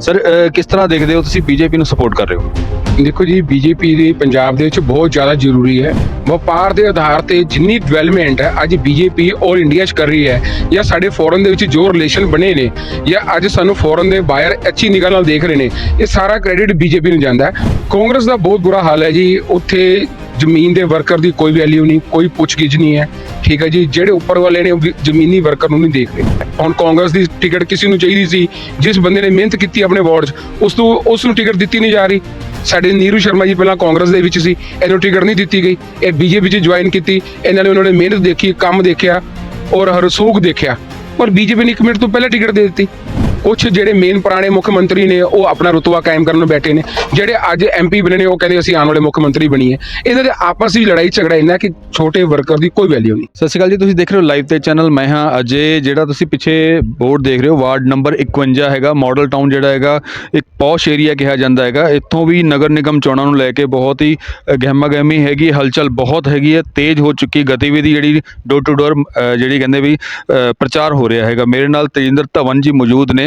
Sir ਕਿਸ ਤਰ੍ਹਾਂ ਦੇਖਦੇ ਹੋ ਤੁਸੀਂ ਬੀਜੇਪੀ ਨੂੰ ਸਪੋਰਟ ਕਰ ਰਹੇ ਹੋ? ਦੇਖੋ ਜੀ ਬੀਜੇਪੀ ਦੀ ਪੰਜਾਬ ਦੇ ਵਿੱਚ ਬਹੁਤ ਜ਼ਿਆਦਾ ਜ਼ਰੂਰੀ ਹੈ। ਵਪਾਰ ਦੇ ਆਧਾਰ ਤੇ ਜਿੰਨੀ ਡਿਵੈਲਪਮੈਂਟ ਹੈ, ਅੱਜ ਬੀਜੇਪੀ ਔਲ ਇੰਡੀਆ 'ਚ ਕਰ ਰਹੀ ਹੈ। ਜਾਂ ਸਾਡੇ ਫੋਰਨ ਦੇ ਵਿੱਚ ਜੋ ਰਿਲੇਸ਼ਨ ਬਣੇ ਨੇ, ਜਾਂ ਅੱਜ ਸਾਨੂੰ ਫੋਰਨ ਦੇ ਬਾਹਰ ਅੱਛੀ ਨਿਗਾਹ ਨਾਲ ਦੇਖ ਰਹੇ ਨੇ, ਇਹ ਸਾਰਾ ਕ੍ਰੈਡਿਟ ਬੀਜੇਪੀ ਨੂੰ ਜਾਂਦਾ ਹੈ। ਕਾਂਗਰਸ ਦਾ ਬਹੁਤ ਬੁਰਾ ਹਾਲ ਹੈ ਜੀ, ਉੱਥੇ ਜ਼ਮੀਨ ਦੇ ਵਰਕਰ ਦੀ ਕੋਈ ਵੈਲਿਊ ਨਹੀਂ, ਕੋਈ ਪੁੱਛਗਿੱਛ ਨਹੀਂ ਹੈ। ਠੀਕ ਹੈ ਜੀ, ਜਿਹੜੇ ਉੱਪਰ ਵਾਲੇ ਨੇ ਵੀ ਜ਼ਮੀਨੀ ਵਰਕਰ ਨੂੰ ਨਹੀਂ ਦੇਖ ਰਹੇ। ਹੁਣ ਕਾਂਗਰਸ ਦੀ ਟਿਕਟ ਕਿਸੇ ਨੂੰ ਚਾਹੀਦੀ ਸੀ, ਜਿਸ ਬੰਦੇ ਨੇ ਮਿਹਨਤ ਕੀਤੀ ਆਪਣੇ ਵਾਰਡ 'ਚ, ਉਸ ਤੋਂ, ਉਸ ਨੂੰ ਟਿਕਟ ਦਿੱਤੀ ਨਹੀਂ ਜਾ ਰਹੀ। ਸਾਡੇ ਨੀਰੂ ਸ਼ਰਮਾ ਜੀ ਪਹਿਲਾਂ ਕਾਂਗਰਸ ਦੇ ਵਿੱਚ ਸੀ, ਇਹਨੂੰ ਟਿਕਟ ਨਹੀਂ ਦਿੱਤੀ ਗਈ। ਇਹ ਬੀਜੇਪੀ 'ਚ ਜੁਆਇਨ ਕੀਤੀ, ਇਹਨਾਂ ਨੇ ਉਹਨਾਂ ਨੇ ਮਿਹਨਤ ਦੇਖੀ, ਕੰਮ ਦੇਖਿਆ ਔਰ ਰਸੂਖ ਦੇਖਿਆ। ਪਰ ਬੀਜੇਪੀ ਨੇ ਇੱਕ ਮਿੰਟ ਤੋਂ ਪਹਿਲਾਂ ਟਿਕਟ ਦੇ ਦਿੱਤੀ। ਕੁਝ ਜਿਹੜੇ ਮੇਨ ਪੁਰਾਣੇ ਮੁੱਖ ਮੰਤਰੀ ਨੇ, ਉਹ ਆਪਣਾ ਰੁਤਬਾ ਕਾਇਮ ਕਰਨ ਨੂੰ ਬੈਠੇ ਨੇ। ਜਿਹੜੇ ਅੱਜ ਐਮਪੀ ਬਣੇ ਨੇ, ਉਹ ਕਹਿੰਦੇ ਅਸੀਂ ਆਉਣ ਵਾਲੇ ਮੁੱਖ ਮੰਤਰੀ ਬਣੀਏ ਇਹਨਾਂ ਦੇ ਆਪਸ ਵਿੱਚ ਲੜਾਈ ਝਗੜਾ ਇੰਨਾ ਕਿ ਛੋਟੇ ਵਰਕਰ ਦੀ ਕੋਈ ਵੈਲਿਊ ਨਹੀਂ। ਸਤਿ ਸ਼੍ਰੀ ਅਕਾਲ ਜੀ, ਤੁਸੀਂ ਦੇਖ ਰਹੇ ਹੋ ਲਾਈਵ ਤੇ ਚੈਨਲ ਮੈਂ ਹਾਂ ਅਜੇ, ਜਿਹੜਾ ਤੁਸੀਂ ਪਿੱਛੇ ਬੋਰਡ ਦੇਖ ਰਹੇ ਹੋ, ਵਾਰਡ ਨੰਬਰ 51 ਹੈਗਾ ਮਾਡਲ ਟਾਊਨ ਜਿਹੜਾ ਹੈਗਾ, ਇੱਕ ਪੌਸ਼ ਏਰੀਆ ਕਿਹਾ ਜਾਂਦਾ ਹੈਗਾ। ਇੱਥੋਂ ਵੀ ਨਗਰ ਨਿਗਮ ਚੋਣਾਂ ਨੂੰ ਲੈ ਕੇ ਬਹੁਤ ਹੀ ਗਹਿਮਾ ਗਹਿਮੀ ਹੈਗੀ, ਹਲਚਲ ਬਹੁਤ ਹੈਗੀ ਹੈ, ਤੇਜ਼ ਹੋ ਚੁੱਕੀ ਗਤੀਵਿਧੀ ਜਿਹੜੀ ਡੋਰ ਟੂ ਡੋਰ ਜਿਹੜੀ ਕਹਿੰਦੇ ਵੀ ਪ੍ਰਚਾਰ ਹੋ ਰਿਹਾ ਹੈਗਾ। ਮੇਰੇ ਨਾਲ ਤੇਜਿੰਦਰ ਧਵਨ ਜੀ ਮੌਜੂਦ ਨੇ।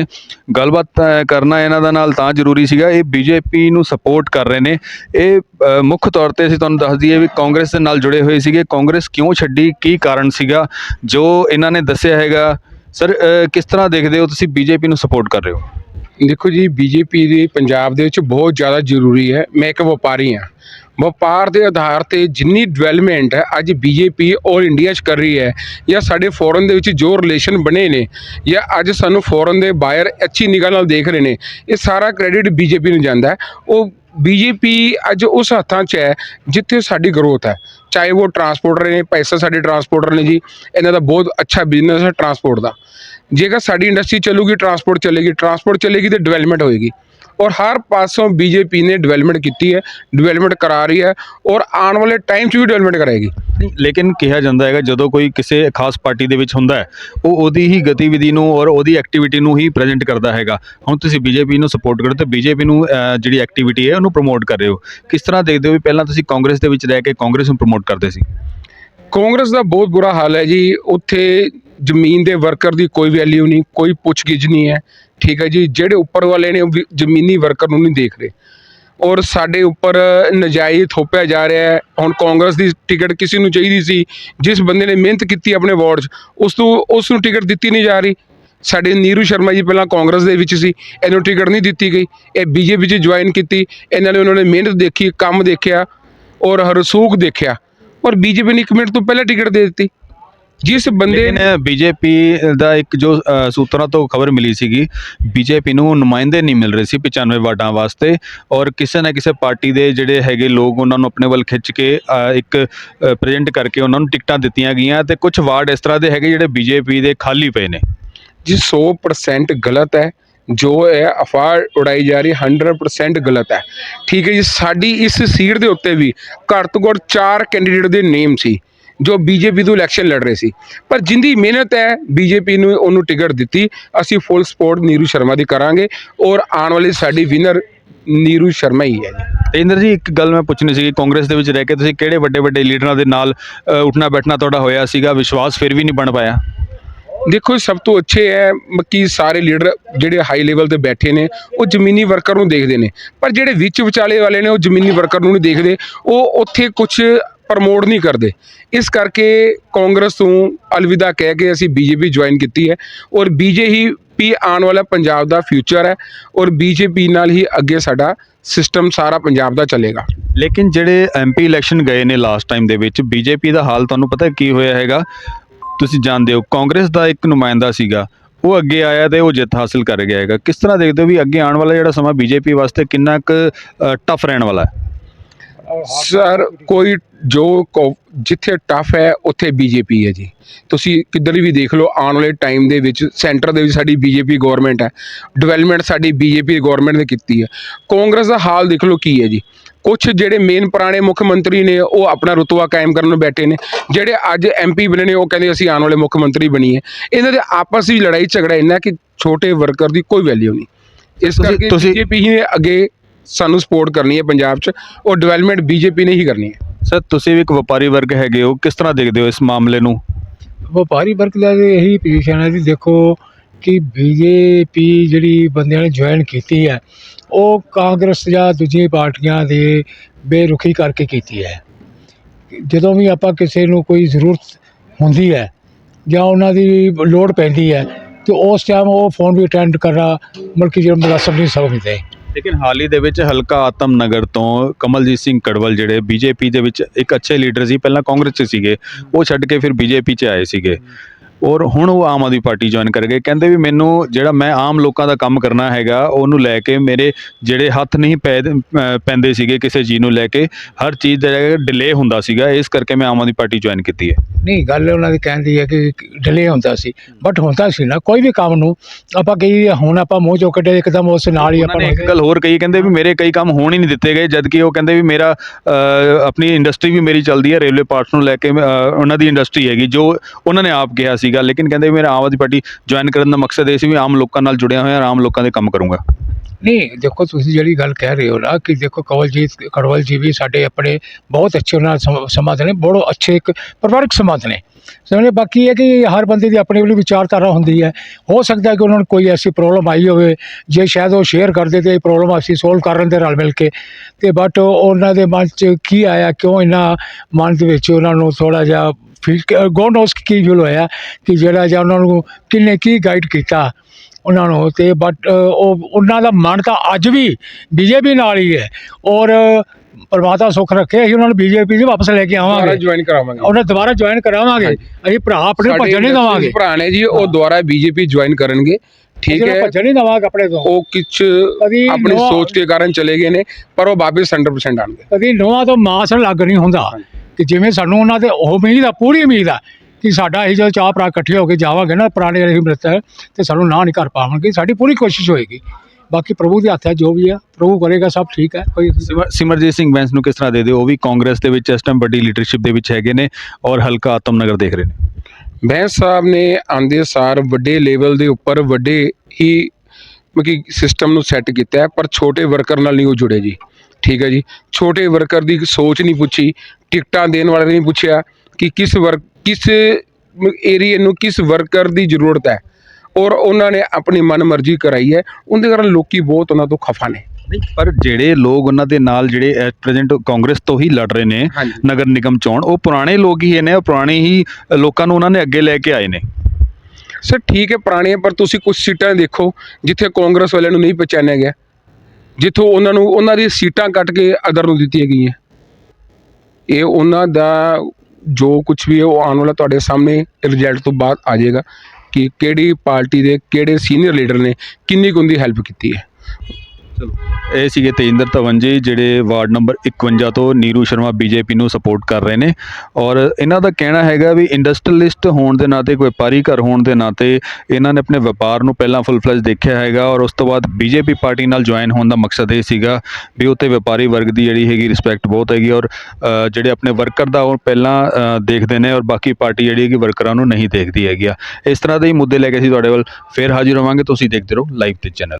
ਗੱਲਬਾਤ ਕਰਨਾ ਇਹਨਾਂ ਦਾ ਨਾਲ ਤਾਂ ਜ਼ਰੂਰੀ ਸੀਗਾ। ਇਹ ਬੀਜੇਪੀ ਨੂੰ ਸਪੋਰਟ ਕਰ ਰਹੇ ਨੇ। ਇਹ ਮੁੱਖ ਤੌਰ ਤੇ ਅਸੀਂ ਤੁਹਾਨੂੰ ਦੱਸ ਦਈਏ ਵੀ ਕਾਂਗਰਸ ਦੇ ਨਾਲ ਜੁੜੇ ਹੋਏ ਸੀਗੇ। ਕਾਂਗਰਸ ਕਿਉਂ ਛੱਡੀ? ਕੀ ਕਾਰਨ ਸੀਗਾ? ਜੋ ਇਹਨਾਂ ਨੇ ਦੱਸਿਆ ਹੈਗਾ। ਸਰ ਕਿਸ ਤਰ੍ਹਾਂ ਦੇਖਦੇ ਹੋ ਤੁਸੀਂ ਬੀਜੇਪੀ ਨੂੰ ਸਪੋਰਟ ਕਰ ਰਹੇ ਹੋ? ਦੇਖੋ ਜੀ, ਬੀਜੇਪੀ ਦੀ ਪੰਜਾਬ ਦੇ ਵਿੱਚ ਬਹੁਤ ਜ਼ਿਆਦਾ ਜ਼ਰੂਰੀ ਹੈ। ਮੈਂ ਇੱਕ ਵਪਾਰੀ ਹਾਂ। ਵਪਾਰ ਦੇ ਆਧਾਰ ਤੇ ਜਿੰਨੀ ਡਿਵੈਲਪਮੈਂਟ ਹੈ, ਅੱਜ ਬੀਜੇਪੀ ਔਲ ਇੰਡੀਆ 'ਚ ਕਰ ਰਹੀ ਹੈ ਜਾਂ ਸਾਡੇ ਫੋਰਨ ਦੇ ਵਿੱਚ ਜੋ ਰਿਲੇਸ਼ਨ ਬਣੇ ਨੇ ਜਾਂ ਅੱਜ ਸਾਨੂੰ ਫੋਰਨ ਦੇ ਬਾਹਰ ਅੱਛੀ ਨਿਗਾਹ ਨਾਲ ਦੇਖ ਰਹੇ ਨੇ, ਇਹ ਸਾਰਾ ਕ੍ਰੈਡਿਟ ਬੀਜੇਪੀ ਨੂੰ ਜਾਂਦਾ ਹੈ। ਉਹ ਬੀਜੇਪੀ ਅੱਜ ਉਸ ਹੱਥਾਂ 'ਚ ਹੈ ਜਿੱਥੇ ਸਾਡੀ ਗਰੋਥ ਹੈ। ਚਾਹੇ ਉਹ ਟਰਾਂਸਪੋਰਟਰ ਨੇ, ਪੈਸਾ ਸਾਡੇ ਟਰਾਂਸਪੋਰਟਰ ਨੇ ਜੀ, ਇਹਨਾਂ ਦਾ ਬਹੁਤ ਅੱਛਾ ਬਿਜ਼ਨਸ ਹੈ ਟਰਾਂਸਪੋਰਟ ਦਾ। ਜੇਕਰ ਸਾਡੀ ਇੰਡਸਟਰੀ ਚੱਲੂਗੀ ਟਰਾਂਸਪੋਰਟ ਚੱਲੇਗੀ ਟਰਾਂਸਪੋਰਟ ਚੱਲੇਗੀ ਤੇ ਡਿਵੈਲਪਮੈਂਟ ਹੋਏਗੀ। ਔਰ ਹਰ ਪਾਸੋਂ ਬੀਜੇਪੀ ਨੇ ਡਿਵੈਲਪਮੈਂਟ ਕੀਤੀ ਹੈ ਡਿਵੈਲਪਮੈਂਟ ਕਰਾ ਰਹੀ ਹੈ ਔਰ ਆਉਣ ਵਾਲੇ ਟਾਈਮ 'ਚ ਵੀ ਡਿਵੈਲਪਮੈਂਟ ਕਰਾਏਗੀ। ਨਹੀਂ, ਲੇਕਿਨ ਕਿਹਾ ਜਾਂਦਾ ਹੈਗਾ ਜਦੋਂ ਕੋਈ ਕਿਸੇ ਖਾਸ ਪਾਰਟੀ ਦੇ ਵਿੱਚ ਹੁੰਦਾ ਹੈ ਉਹ ਉਹਦੀ ਹੀ ਗਤੀਵਿਧੀ ਨੂੰ ਔਰ ਉਹਦੀ ਐਕਟੀਵਿਟੀ ਨੂੰ ਹੀ ਪ੍ਰੈਜ਼ੈਂਟ ਕਰਦਾ ਹੈਗਾ। ਹੁਣ ਤੁਸੀਂ ਬੀਜੇਪੀ ਨੂੰ ਸਪੋਰਟ ਕਰੋ ਤੇ ਬੀਜੇਪੀ ਨੂੰ ਜਿਹੜੀ ਐਕਟੀਵਿਟੀ ਹੈ ਉਹਨੂੰ ਪ੍ਰਮੋਟ ਕਰ ਰਹੇ ਹੋ। ਕਿਸ ਤਰ੍ਹਾਂ ਦੇਖਦੇ ਹੋ ਵੀ ਪਹਿਲਾਂ ਤੁਸੀਂ ਕਾਂਗਰਸ ਦੇ ਵਿੱਚ ਰਹਿ ਕੇ ਕਾਂਗਰਸ ਨੂੰ ਪ੍ਰਮੋਟ ਕਰਦੇ ਸੀ? ਕਾਂਗਰਸ ਦਾ ਬਹੁਤ ਬੁਰਾ ਹਾਲ ਹੈ ਜੀ ਉੱਥੇ ਜ਼ਮੀਨ ਦੇ ਵਰਕਰ ਦੀ ਕੋਈ ਵੈਲਿਊ ਨਹੀਂ ਕੋਈ ਪੁੱਛਗਿੱਛ ਨਹੀਂ ਹੈ। ਠੀਕ ਹੈ ਜੀ, ਜਿਹੜੇ ਉੱਪਰ ਵਾਲੇ ਨੇ ਉਹ ਵੀ ਜ਼ਮੀਨੀ ਵਰਕਰ ਨੂੰ ਨਹੀਂ ਦੇਖ ਰਹੇ। ਔਰ ਸਾਡੇ ਉੱਪਰ ਨਜਾਇਜ਼ ਥੋਪਿਆ ਜਾ ਰਿਹਾ ਹੈ। ਹੁਣ ਕਾਂਗਰਸ ਦੀ ਟਿਕਟ ਕਿਸੇ ਨੂੰ ਚਾਹੀਦੀ ਸੀ, ਜਿਸ ਬੰਦੇ ਨੇ ਮਿਹਨਤ ਕੀਤੀ ਆਪਣੇ ਵਾਰਡ 'ਚ, ਉਸ ਤੋਂ, ਉਸ ਨੂੰ ਟਿਕਟ ਦਿੱਤੀ ਨਹੀਂ ਜਾ ਰਹੀ। ਸਾਡੇ ਨੀਰੂ ਸ਼ਰਮਾ ਜੀ ਪਹਿਲਾਂ ਕਾਂਗਰਸ ਦੇ ਵਿੱਚ ਸੀ, ਇਹਨੂੰ ਟਿਕਟ ਨਹੀਂ ਦਿੱਤੀ ਗਈ। ਇਹ ਬੀਜੇਪੀ 'ਚ ਜੁਆਇਨ ਕੀਤੀ, ਇਹਨਾਂ ਨੇ, ਉਹਨਾਂ ਨੇ ਮਿਹਨਤ ਦੇਖੀ, ਕੰਮ ਦੇਖਿਆ, ਔਰ ਰਸੂਖ ਦੇਖਿਆ। ਔਰ ਬੀਜੇਪੀ ਨੇ ਇੱਕ ਮਿੰਟ ਤੋਂ ਪਹਿਲਾਂ ਟਿਕਟ ਦੇ ਦਿੱਤੀ। ਜਿਸ ਬੰਦੇ ਨੇ ਬੀਜੇਪੀ ਦਾ ਇੱਕ ਜੋ ਸੂਤਰਾਂ ਤੋਂ ਖਬਰ ਮਿਲੀ ਸੀਗੀ ਬੀਜੇਪੀ ਨੂੰ ਨੁਮਾਇੰਦੇ ਨਹੀਂ ਮਿਲ ਰਹੇ ਸੀ 95 ਵਾਰਡਾਂ ਵਾਸਤੇ ਔਰ ਕਿਸੇ ਨਾ ਕਿਸੇ ਪਾਰਟੀ ਦੇ ਜਿਹੜੇ ਹੈਗੇ ਲੋਕ ਉਹਨਾਂ ਨੂੰ ਆਪਣੇ ਵੱਲ ਖਿੱਚ ਕੇ ਇੱਕ ਪ੍ਰੈਜ਼ੈਂਟ ਕਰਕੇ ਉਹਨਾਂ ਨੂੰ ਟਿਕਟਾਂ ਦਿੱਤੀਆਂ ਗਈਆਂ ਤੇ ਕੁਝ ਵਾਰਡ ਇਸ ਤਰ੍ਹਾਂ ਦੇ ਹੈਗੇ ਜਿਹੜੇ ਬੀਜੇਪੀ ਦੇ ਖਾਲੀ ਪਏ ਨੇ। ਜੀ 100% ਗਲਤ ਹੈ ਜੋ ਹੈ ਅਫਵਾਹ ਉਡਾਈ ਜਾ ਰਹੀ 100% ਗਲਤ ਹੈ। ਠੀਕ ਹੈ ਜੀ ਸਾਡੀ ਇਸ ਸੀਟ ਦੇ ਉੱਤੇ ਵੀ ਘੱਟ ਤੋਂ ਘੱਟ ਚਾਰ ਕੈਂਡੀਡੇਟ ਦੇ ਨੇਮ ਸੀ। ਜੋ ਬੀਜੇਪੀ ਤੋਂ ਇਲੈਕਸ਼ਨ ਲੜ ਰਹੇ ਸੀ। ਪਰ ਜਿੰਦੀ ਮਿਹਨਤ ਹੈ ਬੀਜੇਪੀ ਨੂੰ ਉਹਨੂੰ ਟਿਕਟ ਦਿੱਤੀ। ਅਸੀਂ ਫੁੱਲ ਸਪੋਰਟ ਨੀਰੂ ਸ਼ਰਮਾ ਦੀ ਕਰਾਂਗੇ ਔਰ ਆਉਣ ਵਾਲੀ ਸਾਡੀ ਵਿਨਰ ਨੀਰੂ ਸ਼ਰਮਾ ਹੀ ਹੈ ਜੀ। ਤੇ ਇੰਦਰ ਜੀ ਇੱਕ ਗੱਲ ਮੈਂ ਪੁੱਛਣੀ ਸੀਗੀ ਕਾਂਗਰਸ ਦੇ ਵਿੱਚ ਰਹਿ ਕੇ ਤੁਸੀਂ ਕਿਹੜੇ ਵੱਡੇ ਵੱਡੇ ਲੀਡਰਾਂ ਦੇ ਨਾਲ ਅ, ਉੱਠਣਾ ਬੈਠਣਾ ਤੁਹਾਡਾ ਹੋਇਆ ਸੀਗਾ ਵਿਸ਼ਵਾਸ ਫਿਰ ਵੀ ਨਹੀਂ ਬਣ ਪਾਇਆ? ਦੇਖੋ ਸਭ ਤੋਂ ਅੱਛੇ ਹੈ ਕਿ ਸਾਰੇ ਲੀਡਰ ਜਿਹੜੇ ਹਾਈ ਲੈਵਲ ਤੇ ਬੈਠੇ ਨੇ ਉਹ ਜ਼ਮੀਨੀ ਵਰਕਰ ਨੂੰ ਦੇਖਦੇ ਨੇ। ਪਰ ਜਿਹੜੇ ਵਿੱਚ ਵਿਚਾਲੇ ਵਾਲੇ ਨੇ ਉਹ ਜ਼ਮੀਨੀ ਵਰਕਰ ਨੂੰ ਨਹੀਂ ਦੇਖਦੇ। ਉਹ ਉੱਥੇ ਕੁਝ ਪ੍ਰਮੋਟ ਨਹੀਂ ਕਰਦੇ। ਇਸ ਕਰਕੇ ਕਾਂਗਰਸ ਤੋਂ ਅਲਵਿਦਾ ਕਹਿ ਕੇ ਅਸੀਂ ਬੀਜੇਪੀ ਜੁਆਇਨ ਕੀਤੀ ਹੈ ਔਰ ਬੀਜੇਪੀ ਆਉਣ ਵਾਲਾ ਪੰਜਾਬ ਦਾ ਫਿਊਚਰ ਹੈ ਔਰ ਬੀਜੇਪੀ ਨਾਲ ਹੀ ਅੱਗੇ ਸਾਡਾ ਸਿਸਟਮ ਸਾਰਾ ਪੰਜਾਬ ਦਾ ਚੱਲੇਗਾ। ਲੇਕਿਨ ਜਿਹੜੇ ਐਮਪੀ ਇਲੈਕਸ਼ਨ ਗਏ ਨੇ ਲਾਸਟ ਟਾਈਮ ਦੇ ਵਿੱਚ, ਬੀਜੇਪੀ ਦਾ ਹਾਲ ਤੁਹਾਨੂੰ ਪਤਾ ਕੀ ਹੋਇਆ ਹੈਗਾ? ਤੁਸੀਂ ਜਾਣਦੇ ਹੋ, ਕਾਂਗਰਸ ਦਾ ਇੱਕ ਨੁਮਾਇੰਦਾ ਸੀਗਾ, ਉਹ ਅੱਗੇ ਆਇਆ ਤੇ ਉਹ ਜਿੱਤ ਹਾਸਲ ਕਰ ਗਿਆ ਹੈਗਾ। ਕਿਸ ਤਰ੍ਹਾਂ ਦੇਖਦੇ ਹੋ ਵੀ ਅੱਗੇ ਆਉਣ ਵਾਲਾ ਜਿਹੜਾ ਸਮਾਂ ਬੀਜੇਪੀ ਵਾਸਤੇ ਕਿੰਨਾ ਕੁ ਟਫ ਰਹਿਣ ਵਾਲਾ ਹੈ? ਸਰ ਕੋਈ ਜੋ ਕੋ- ਜਿੱਥੇ ਟਫ ਹੈ ਉੱਥੇ ਬੀਜੇਪੀ ਹੈ ਜੀ। ਤੁਸੀਂ ਕਿੱਧਰ ਵੀ ਦੇਖ ਲਓ ਆਉਣ ਵਾਲੇ ਟਾਈਮ ਦੇ ਵਿੱਚ ਸੈਂਟਰ ਦੇ ਵਿੱਚ ਸਾਡੀ ਬੀਜੇਪੀ ਗਵਰਨਮੈਂਟ ਹੈ। ਡਿਵੈਲਪਮੈਂਟ ਸਾਡੀ ਬੀਜੇਪੀ ਗਵਰਨਮੈਂਟ ਨੇ ਕੀਤੀ ਹੈ। ਕਾਂਗਰਸ ਦਾ ਹਾਲ ਦੇਖ ਲਓ ਕੀ ਹੈ ਜੀ। ਕੁਝ ਜਿਹੜੇ ਮੇਨ ਪੁਰਾਣੇ ਮੁੱਖ ਮੰਤਰੀ ਨੇ ਉਹ ਆਪਣਾ ਰੁਤਬਾ ਕਾਇਮ ਕਰਨ ਨੂੰ ਬੈਠੇ ਨੇ। ਜਿਹੜੇ ਅੱਜ ਐਮਪੀ ਬਣੇ ਨੇ ਉਹ ਕਹਿੰਦੇ ਅਸੀਂ ਆਉਣ ਵਾਲੇ ਮੁੱਖ ਮੰਤਰੀ ਬਣੀਏ ਇਹਨਾਂ ਦੇ ਆਪਸ ਵਿੱਚ ਲੜਾਈ ਝਗੜਾ ਇੰਨਾ ਕਿ ਛੋਟੇ ਵਰਕਰ ਦੀ ਕੋਈ ਵੈਲਿਊ ਨਹੀਂ। ਇਸ ਤੁਸੀਂ- ਕਰਕੇ ਤੁਸੀਂ- ਬੀਜੇਪੀ ਹੀ ਨੇ ਅੱਗੇ ਸਾਨੂੰ ਸਪੋਰਟ ਕਰਨੀ ਹੈ ਪੰਜਾਬ 'ਚ ਔਰ ਡਿਵੈਲਪਮੈਂਟ ਬੀਜੇਪੀ ਨੇ ਹੀ ਕਰਨੀ ਹੈ। ਸਰ ਤੁਸੀਂ ਵੀ ਇੱਕ ਵਪਾਰੀ ਵਰਗ ਹੈਗੇ ਹੋ ਕਿਸ ਤਰ੍ਹਾਂ ਦੇਖਦੇ ਹੋ ਇਸ ਮਾਮਲੇ ਨੂੰ? ਵਪਾਰੀ ਵਰਗ ਦਾ ਤਾਂ ਇਹੀ ਪੋਜੀਸ਼ਨ ਹੈ ਜੀ ਦੇਖੋ ਕਿ ਬੀਜੇਪੀ ਜਿਹੜੀ ਬੰਦਿਆਂ ਨੇ ਜੁਆਇਨ ਕੀਤੀ ਹੈ ਉਹ ਕਾਂਗਰਸ ਜਾਂ ਦੂਜੀਆਂ ਪਾਰਟੀਆਂ ਦੇ ਬੇਰੁਖੀ ਕਰਕੇ ਕੀਤੀ ਹੈ। ਜਦੋਂ ਵੀ ਆਪਾਂ ਕਿਸੇ ਨੂੰ ਕੋਈ ਜ਼ਰੂਰਤ ਹੁੰਦੀ ਹੈ ਜਾਂ ਉਹਨਾਂ ਦੀ ਲੋੜ ਪੈਂਦੀ ਹੈ ਤੇ ਉਸ ਟਾਈਮ ਉਹ ਫੋਨ ਵੀ ਅਟੈਂਡ ਕਰਨਾ ਮਤਲਬ ਕਿ ਜਿਹੜਾ ਮੁਨਾਸਬ ਨਹੀਂ ਸਮਝਦੇ। ਲੇਕਿਨ ਹਾਲ ਹੀ ਦੇ ਵਿੱਚ ਹਲਕਾ ਆਤਮ ਨਗਰ ਤੋਂ ਕਮਲਜੀਤ ਸਿੰਘ ਕੜਵਲ ਜਿਹੜੇ ਬੀਜੇਪੀ ਦੇ ਵਿੱਚ ਇੱਕ ਅੱਛੇ ਲੀਡਰ ਸੀ, ਪਹਿਲਾਂ ਕਾਂਗਰਸ 'ਚ ਸੀਗੇ, ਉਹ ਛੱਡ ਕੇ ਫਿਰ ਬੀਜੇਪੀ 'ਚ ਆਏ ਸੀਗੇ। ਔਰ ਹੁਣ ਉਹ ਆਮ ਆਦਮੀ ਪਾਰਟੀ ਜੁਆਇਨ ਕਰ ਗਏ। ਕਹਿੰਦੇ ਵੀ ਮੈਨੂੰ ਜਿਹੜਾ ਮੈਂ ਆਮ ਲੋਕਾਂ ਦਾ ਕੰਮ ਕਰਨਾ ਹੈਗਾ ਉਹਨੂੰ ਲੈ ਕੇ ਮੇਰੇ ਜਿਹੜੇ ਹੱਥ ਨਹੀਂ ਪੈ ਪੈਂਦੇ ਸੀਗੇ ਕਿਸੇ ਚੀਜ਼ ਨੂੰ ਲੈ ਕੇ ਹਰ ਚੀਜ਼ ਦਾ ਡਿਲੇ ਹੁੰਦਾ ਸੀਗਾ ਇਸ ਕਰਕੇ ਮੈਂ ਆਮ ਆਦਮੀ ਪਾਰਟੀ ਜੁਆਇਨ ਕੀਤੀ ਹੈ। ਨਹੀਂ ਗੱਲ ਉਹਨਾਂ ਦੀ ਕਹਿੰਦੀ ਹੈ ਕਿ ਡਿਲੇ ਹੁੰਦਾ ਸੀ ਬਟ ਹੁੰਦਾ ਸੀ ਨਾ ਕੋਈ ਵੀ ਕੰਮ ਨੂੰ ਆਪਾਂ ਕਹੀ ਹੁਣ ਆਪਾਂ ਮੂੰਹ ਚੋਂ ਕੱਢੇ ਇੱਕਦਮ ਉਸ ਨਾਲ ਹੀ ਆਪਾਂ ਇੱਕ ਗੱਲ ਹੋਰ ਕਹੀ ਕਹਿੰਦੇ ਵੀ ਮੇਰੇ ਕਈ ਕੰਮ ਹੋਣ ਹੀ ਨਹੀਂ ਦਿੱਤੇ ਗਏ ਜਦ ਕਿ ਉਹ ਕਹਿੰਦੇ ਵੀ ਮੇਰਾ ਆਪਣੀ ਇੰਡਸਟਰੀ ਵੀ ਮੇਰੀ ਚੱਲਦੀ ਹੈ ਰੇਲਵੇ ਪਾਰਟਸ ਨੂੰ ਲੈ ਕੇ ਉਹਨਾਂ ਦੀ ਇੰਡਸਟਰੀ ਹੈਗੀ ਜੋ ਉਹਨਾਂ ਨੇ ਆਪ ਕਿਹਾ ਸੀਗਾ ਲੇਕਿਨ ਕਹਿੰਦੇ ਵੀ ਮੇਰਾ ਆਮ ਆਦਮੀ ਪਾਰਟੀ ਜੁਆਇਨ ਕਰਨ ਦਾ ਮਕਸਦ ਇਹ ਸੀ ਵੀ ਆਮ ਲੋਕਾਂ ਨਾਲ ਜੁੜਿਆ ਹੋਇਆ, ਆਮ ਲੋਕਾਂ ਦੇ ਕੰਮ ਕਰੂੰਗਾ। ਨਹੀਂ, ਦੇਖੋ ਤੁਸੀਂ ਜਿਹੜੀ ਗੱਲ ਕਹਿ ਰਹੇ ਹੋ ਨਾ ਕਿ ਦੇਖੋ ਕਵਲਜੀਤ, ਕੜਵਲ ਜੀ ਵੀ ਸਾਡੇ ਆਪਣੇ ਬਹੁਤ ਅੱਛੇ ਉਹਨਾਂ ਨਾਲ ਸਮ- ਸੰਬੰਧ ਨੇ ਬਹੁਤ ਅੱਛੇ ਇੱਕ ਪਰਿਵਾਰਕ ਸੰਬੰਧ ਨੇ। ਸਮਝੇ ਬਾਕੀ ਇਹ ਕਿ ਹਰ ਬੰਦੇ ਦੀ ਆਪਣੀ ਆਪਣੀ ਵਿਚਾਰਧਾਰਾ ਹੁੰਦੀ ਹੈ। ਹੋ ਸਕਦਾ ਕਿ ਉਹਨਾਂ ਨੂੰ ਕੋਈ ਐਸੀ ਪ੍ਰੋਬਲਮ ਆਈ ਹੋਵੇ, ਜੇ ਸ਼ਾਇਦ ਉਹ ਸ਼ੇਅਰ ਕਰਦੇ ਤੇ ਇਹ ਪ੍ਰੋਬਲਮ ਅਸੀਂ ਸੋਲਵ ਕਰ ਲੈਂਦੇ ਰਲ ਮਿਲ ਕੇ। ਤੇ ਬਟ ਉਹਨਾਂ ਦੇ ਮਨ 'ਚ ਕੀ ਆਇਆ, ਕਿਉਂ ਇਹਨਾਂ ਮਨ ਦੇ ਵਿੱਚ ਉਹਨਾਂ ਨੂੰ ਥੋੜਾ ਜਿਹਾ ਫੀਲ ਗੋਡ ਨੋਸ ਕੀ ਫੀਲ ਹੋਇਆ ਕਿ ਜਿਹੜਾ ਜਾਂ ਉਹਨਾਂ ਨੂੰ ਕਿੰਨੇ ਕੀ ਗਾਈਡ ਕੀਤਾ ਉਹਨਾਂ ਨੂੰ ਤੇ ਬਟ ਉਹ ਉਹਨਾਂ ਦਾ ਮਨ ਤਾਂ ਅੱਜ ਵੀ ਬੀਜੇਪੀ ਨਾਲ ਹੀ ਹੈ ਔਰ ਪਰਮਾਤਮਾ ਸੁੱਖ ਰੱਖੇ ਅਸੀਂ ਉਹਨਾਂ ਨੂੰ ਬੀਜੇਪੀ ਦੇ ਵਾਪਸ ਲੈ ਕੇ ਦੁਬਾਰਾ ਆਵਾਂਗੇ। ਜੁਆਇਨ ਕਰਾਵਾਂਗੇ। ਉਹਨਾਂ ਦੁਬਾਰਾ ਜੁਆਇਨ ਕਰਾਵਾਂਗੇ। ਅਸੀਂ ਭਰਾ ਆਪਣੇ ਭੱਜਣ ਨਹੀਂ ਦਵਾਂਗੇ। ਭਰਾ ਨੇ ਜੀ ਉਹ ਦੁਬਾਰਾ ਬੀਜੇਪੀ ਜੁਆਇਨ ਕਰਨਗੇ। ਠੀਕ ਹੈ। ਭੱਜਣ ਨਹੀਂ ਦਵਾਂਗੇ ਆਪਣੇ ਤੋਂ। ਉਹ ਕੁਛ ਕਦੀ ਆਪਣੀ ਸੋਚ ਕੇ ਕਾਰਨ ਚਲੇ ਗਏ ਨੇ ਪਰ ਉਹ ਵਾਪਸ 100% ਆਣਗੇ ਕਦੀ ਨੋਹਾਂ ਤੋਂ ਮਾਸ ਲੱਗ ਨਹੀਂ ਹੁੰਦਾ। ਕਿ ਜਿਵੇਂ ਸਾਨੂੰ ਉਹਨਾਂ ਤੇ ਉਹ ਉਮੀਦ ਆ ਪੂਰੀ ਉਮੀਦ ਆ ਕਿ ਸਾਡਾ ਅਸੀਂ ਜਦੋਂ ਚਾਹ ਭਰਾ ਇਕੱਠੇ ਹੋ ਕੇ ਜਾਵਾਂਗੇ ਨਾ ਪੁਰਾਣੇ ਅਸੀਂ ਮਿੱਤਰ ਤੇ ਸਾਨੂੰ ਨਾ ਨਹੀਂ ਕਰ ਪਾਵਾਂਗੇ ਸਾਡੀ ਪੂਰੀ ਕੋਸ਼ਿਸ਼ ਹੋਏਗੀ। ਬਾਕੀ ਪ੍ਰਭੂ ਦੇ ਹੱਥ ਹੈ ਜੋ ਵੀ ਆ ਪ੍ਰਭੂ ਕਰੇਗਾ ਸਭ ਠੀਕ ਹੈ। ਕੋਈ ਸਿਮਰ- ਸਿਮਰਜੀਤ ਸਿੰਘ ਬੈਂਸ ਨੂੰ ਕਿਸ ਤਰ੍ਹਾਂ ਦੇ ਦਿਓ? ਉਹ ਵੀ ਕਾਂਗਰਸ ਦੇ ਵਿੱਚ ਇਸ ਟਾਈਮ ਵੱਡੀ ਲੀਡਰਸ਼ਿਪ ਦੇ ਵਿੱਚ ਹੈਗੇ ਨੇ ਔਰ ਹਲਕਾ ਆਤਮ ਨਗਰ ਦੇਖ ਰਹੇ ਨੇ। ਬੈਂਸ ਸਾਹਿਬ ਨੇ ਆਂਦੇ ਸਾਰ ਵੱਡੇ ਲੈਵਲ ਦੇ ਉੱਪਰ ਵੱਡੇ ਹੀ ਮਤਲਬ ਕਿ ਸਿਸਟਮ ਨੂੰ ਸੈੱਟ ਕੀਤਾ ਪਰ ਛੋਟੇ ਵਰਕਰ ਨਾਲ ਨਹੀਂ ਉਹ ਜੁੜੇ ਜੀ। ਠੀਕ ਹੈ ਜੀ। ਛੋਟੇ ਵਰਕਰ ਦੀ ਸੋਚ ਨਹੀਂ ਪੁੱਛੀ। ਟਿਕਟਾਂ ਦੇਣ ਵਾਲੇ ਨੇ ਪੁੱਛਿਆ ਕਿ ਕਿਸ ਵਰਕ ਕਿਸ ਏਰੀਏ ਨੂੰ ਕਿਸ ਵਰਕਰ ਦੀ ਜ਼ਰੂਰਤ ਹੈ। ਔਰ ਉਹਨਾਂ ਨੇ ਆਪਣੀ ਮਨਮਰਜ਼ੀ ਕਰਾਈ ਹੈ। ਉਹਦੇ ਕਾਰਨ ਲੋਕੀ ਬਹੁਤ ਉਹਨਾਂ ਤੋਂ ਖਫਾ ਨੇ। ਨਹੀਂ ਪਰ ਜਿਹੜੇ ਲੋਕ ਉਹਨਾਂ ਦੇ ਨਾਲ ਜਿਹੜੇ ਐਟ ਪ੍ਰੈਜ਼ੈਂਟ ਕਾਂਗਰਸ ਤੋਂ ਹੀ ਲੜ ਰਹੇ ਨੇ ਨਗਰ ਨਿਗਮ ਚੋਣ ਉਹ ਪੁਰਾਣੇ ਲੋਕ ਹੀ ਨੇ ਉਹ ਪੁਰਾਣੇ ਹੀ ਲੋਕਾਂ ਨੂੰ ਉਹਨਾਂ ਨੇ ਅੱਗੇ ਲੈ ਕੇ ਆਏ ਨੇ। ਸਰ ਠੀਕ ਹੈ ਪੁਰਾਣੇ ਪਰ ਤੁਸੀਂ ਕੁਝ ਸੀਟਾਂ ਦੇਖੋ ਜਿੱਥੇ ਕਾਂਗਰਸ ਵਾਲਿਆਂ ਨੂੰ ਨਹੀਂ ਪਛਾਣਿਆ ਗਿਆ। ਜਿੱਥੋਂ ਉਹਨਾਂ ਨੂੰ ਉਹਨਾਂ ਦੀ ਸੀਟਾਂ ਕੱਟ ਕੇ ਅਦਰ ਨੂੰ ਦਿੱਤੀਆਂ ਗਈਆਂ। ਇਹ ਉਹਨਾਂ ਦਾ ਜੋ ਕੁਝ ਵੀ ਹੈ, ਉਹ ਆਉਣ ਵਾਲਾ ਤੁਹਾਡੇ ਸਾਹਮਣੇ ਰਿਜ਼ਲਟ ਤੋਂ ਬਾਅਦ ਆ ਜਾਏਗਾ ਕਿ ਕਿਹੜੀ ਪਾਰਟੀ ਦੇ ਕਿਹੜੇ ਸੀਨੀਅਰ ਲੀਡਰ ਨੇ ਕਿੰਨੀ ਕੁ ਉਹਦੀ ਹੈਲਪ ਕੀਤੀ ਹੈ। ਇਹ ਸੀਗੇ ਤੇਜਿੰਦਰ ਧਵਨ ਜੀ ਜਿਹੜੇ ਵਾਰਡ ਨੰਬਰ 51 ਤੋਂ ਨੀਰੂ ਸ਼ਰਮਾ ਬੀਜੇਪੀ ਨੂੰ ਸਪੋਰਟ ਕਰ ਰਹੇ ਨੇ। ਔਰ ਇਹਨਾਂ ਦਾ ਕਹਿਣਾ ਹੈਗਾ ਵੀ ਇੰਡਸਟਰੀਲਿਸਟ ਹੋਣ ਦੇ ਨਾਤੇ, ਕੋਈ ਵਪਾਰੀ ਘਰ ਹੋਣ ਦੇ ਨਾਤੇ ਇਹਨਾਂ ਨੇ ਆਪਣੇ ਵਪਾਰ ਨੂੰ ਪਹਿਲਾਂ ਫੁੱਲ ਫਲੈਜ ਦੇਖਿਆ ਹੈਗਾ ਔਰ ਉਸ ਤੋਂ ਬਾਅਦ ਬੀਜੇਪੀ ਪਾਰਟੀ ਨਾਲ ਜੁਆਇਨ ਹੋਣ ਦਾ ਮਕਸਦ ਇਹ ਸੀਗਾ ਵੀ ਉੱਤੇ ਵਪਾਰੀ ਵਰਗ ਦੀ ਜਿਹੜੀ ਹੈਗੀ ਰਿਸਪੈਕਟ ਬਹੁਤ ਹੈਗੀ ਔਰ ਜਿਹੜੇ ਆਪਣੇ ਵਰਕਰ ਦਾ ਉਹ ਪਹਿਲਾਂ ਦੇਖਦੇ ਨੇ ਔਰ ਬਾਕੀ ਪਾਰਟੀ ਜਿਹੜੀ ਹੈਗੀ ਵਰਕਰਾਂ ਨੂੰ ਨਹੀਂ ਦੇਖਦੀ ਹੈਗੀ ਆ। ਇਸ ਤਰ੍ਹਾਂ ਦੇ ਹੀ ਮੁੱਦੇ ਲੈ ਕੇ ਅਸੀਂ ਤੁਹਾਡੇ ਵੱਲ ਫੇਰ ਹਾਜ਼ਰ ਹੋਵਾਂਗੇ। ਤੁਸੀਂ ਦੇਖਦੇ ਰਹੋ ਲਾਈਵ ਤੇ ਚੈਨਲ